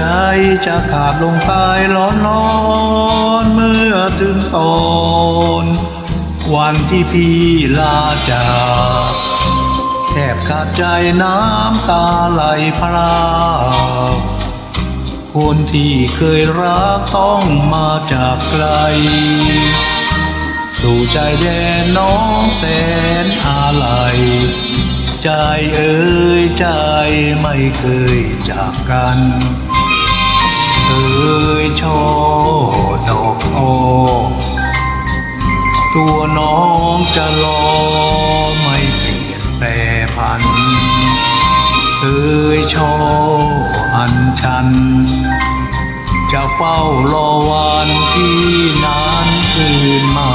จจะขาดลงตายร้อนร้อนเมื่อถึงตอนวันที่พี่ลาจากแทบขาดใจน้ำตาไหลพรากคนที่เคยรักต้องมาจากไกล สู่ใจแดนน้องแสนอาลัยใจเอ่ยใจไม่เคยจากกัน เอ่ยช่อดอกออตัวน้องจะรอไม่เปลี่ยนแปรพันเอ่ยช่ออันชัน จะเฝ้ารอวันที่นานคืนมา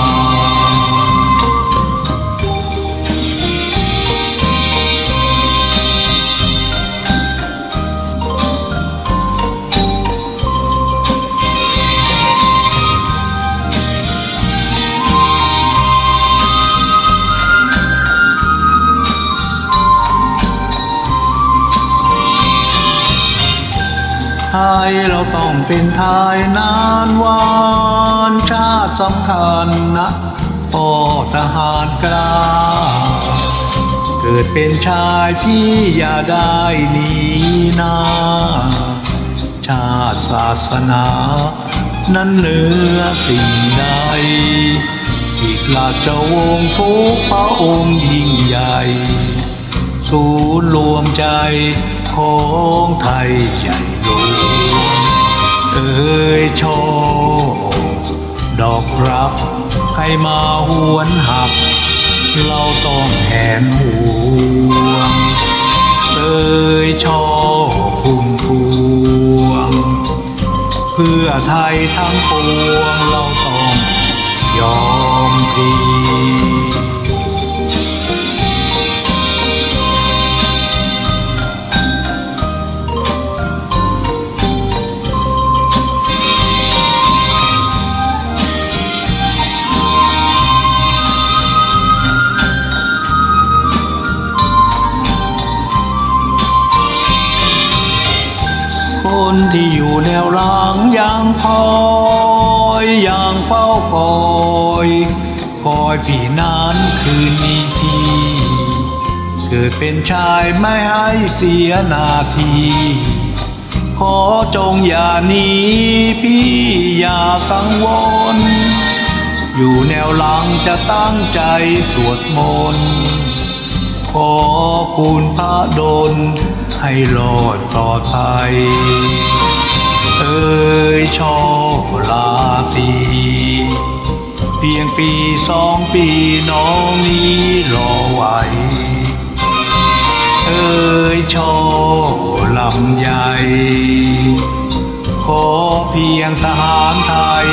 ไทยเราต้องเป็นไทยนานวานชาติสำคัญนะพ่อทหารกล้าเกิดเป็นชายพี่อย่าได้หนีนาชาติศาสนา นั้นเหนือสิ่งใดอีกราชวงศ์ทุกพระองค์ยิ่งใหญ่ ศูนย์รวมใจ ของไทยใหญ่หลวงเอ่ยชอดอกรักใครมาหวนหัก เราต้องแหนห่วงเอ่ยชอพุ่มพวง เพื่อไทยทั้งปวงเราต้องยอมพลี ที่อยู่แนวหลังยังคอยยังเฝ้าคอยคอยพี่นั้นคืนนี้ทีเกิดเป็นชายไม่ให้เสียนาทีขอจงอย่าหนีพี่อย่ากังวล อยู่แนวหลังจะตั้งใจสวดมนต์ ขอคุณพระดลให้รอดปลอดภัยเอ่ยชอลาตีเพียงปีสองปีน้องนี้รอไหวเอ่ยชอลำใหญ่ขอเพียงทหารไทย